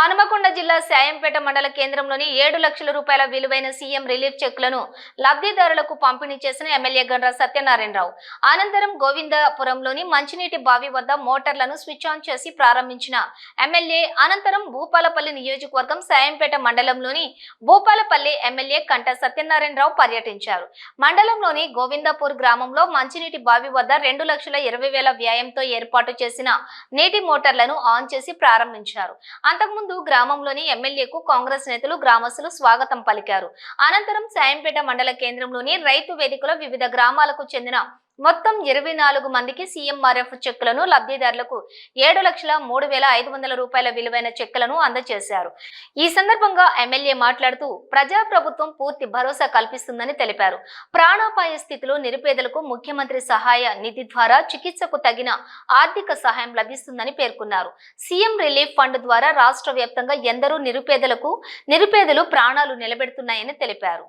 హనుమకొండ జిల్లా సాయంపేట మండల కేంద్రంలోని ఏడు లక్షల రూపాయల విలువైన సీఎం రిలీఫ్ చెక్లను లబ్ధిదారులకు పంపిణీ చేసిన ఎమ్మెల్యే గండ్ర సత్యనారాయణరావు. అనంతరం గోవిందపురంలోని మంచినీటి బావి వద్ద మోటార్లను స్విచ్ ఆన్ చేసి ప్రారంభించిన ఎమ్మెల్యే అనంతరం భూపాలపల్లి నియోజకవర్గం సాయంపేట మండలంలోని భూపాలపల్లి ఎమ్మెల్యే కంట సత్యనారాయణరావు పర్యటించారు. మండలంలోని గోవిందపూర్ గ్రామంలో మంచినీటి బావి వద్ద రెండు లక్షల ఇరవై వేల వ్యయంతో ఏర్పాటు చేసిన నీటి మోటార్లను ఆన్ చేసి ప్రారంభించారు. అంతకుముందు గ్రామంలోని ఎమ్మెల్యేకు కాంగ్రెస్ నేతలు గ్రామస్తులు స్వాగతం పలికారు. అనంతరం సాయంపేట మండల కేంద్రంలోని రైతు వేదికలో వివిధ గ్రామాలకు చెందిన మొత్తం ఇరవై నాలుగు మందికి సీఎంఆర్ఎఫ్ చెక్కులను లబ్ధిదారులకు ఏడు లక్షల మూడు వేల ఐదు వందల రూపాయల విలువైన చెక్కులను అందజేశారు. ఈ సందర్భంగా ఎమ్మెల్యే మాట్లాడుతూ ప్రజాప్రభుత్వం పూర్తి భరోసా కల్పిస్తుందని తెలిపారు. ప్రాణాపాయ స్థితిలో నిరుపేదలకు ముఖ్యమంత్రి సహాయ నిధి ద్వారా చికిత్సకు తగిన ఆర్థిక సహాయం లభిస్తుందని పేర్కొన్నారు. సీఎం రిలీఫ్ ఫండ్ ద్వారా రాష్ట్ర వ్యాప్తంగా ఎందరో నిరుపేదలకు నిరుపేదలు ప్రాణాలు నిలబెడుతున్నాయని తెలిపారు.